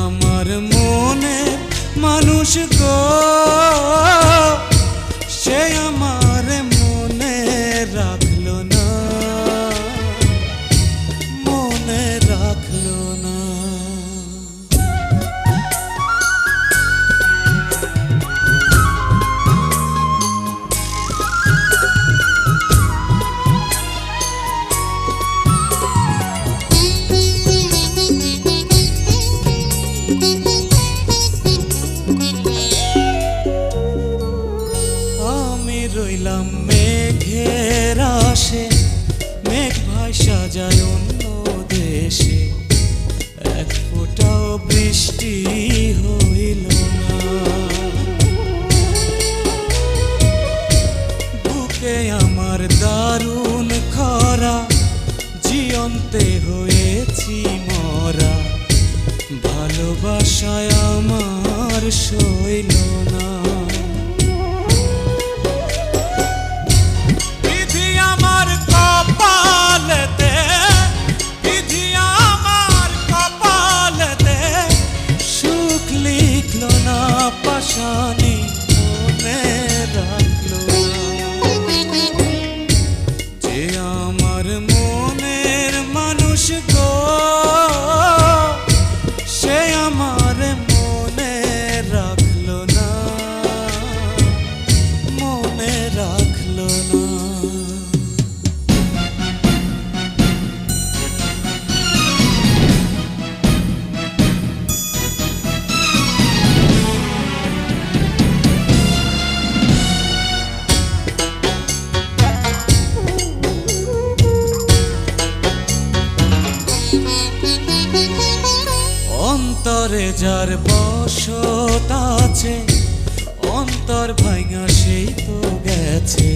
আমার মনে মানুষ গো। ভালোবাসায় আমার শৈল না। বিধি অন্তরে যার বসত আছে, অন্তর ভাঙা সেই তো গেছে।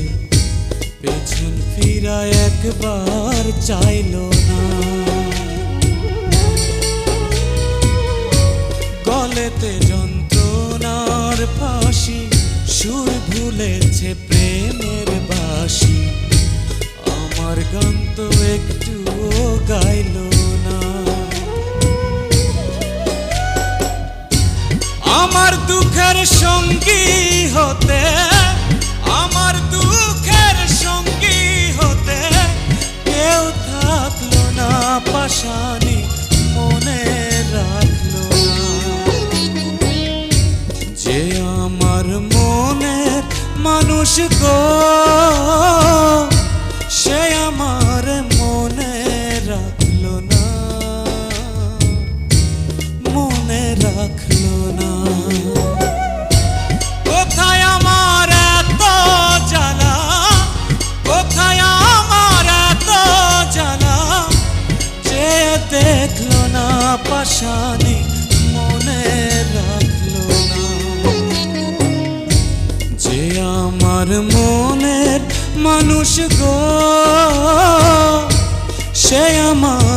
পেছন ফিরা একবার চাইলো না। গলেতে যন্ত্রণার ফাঁসি, সুর ভুলেছে প্রেমের বাসি আমার গান তো একটুও গাইলো দুঃখের সঙ্গী হতে, আমার দুঃখের সঙ্গী হতে কেউ থাকল না, পাশানি মনে রাখল যে আমার মনের মানুষ গো পাশানি মনে রাখল না। যে আমার মনের মানুষ গো সে আমার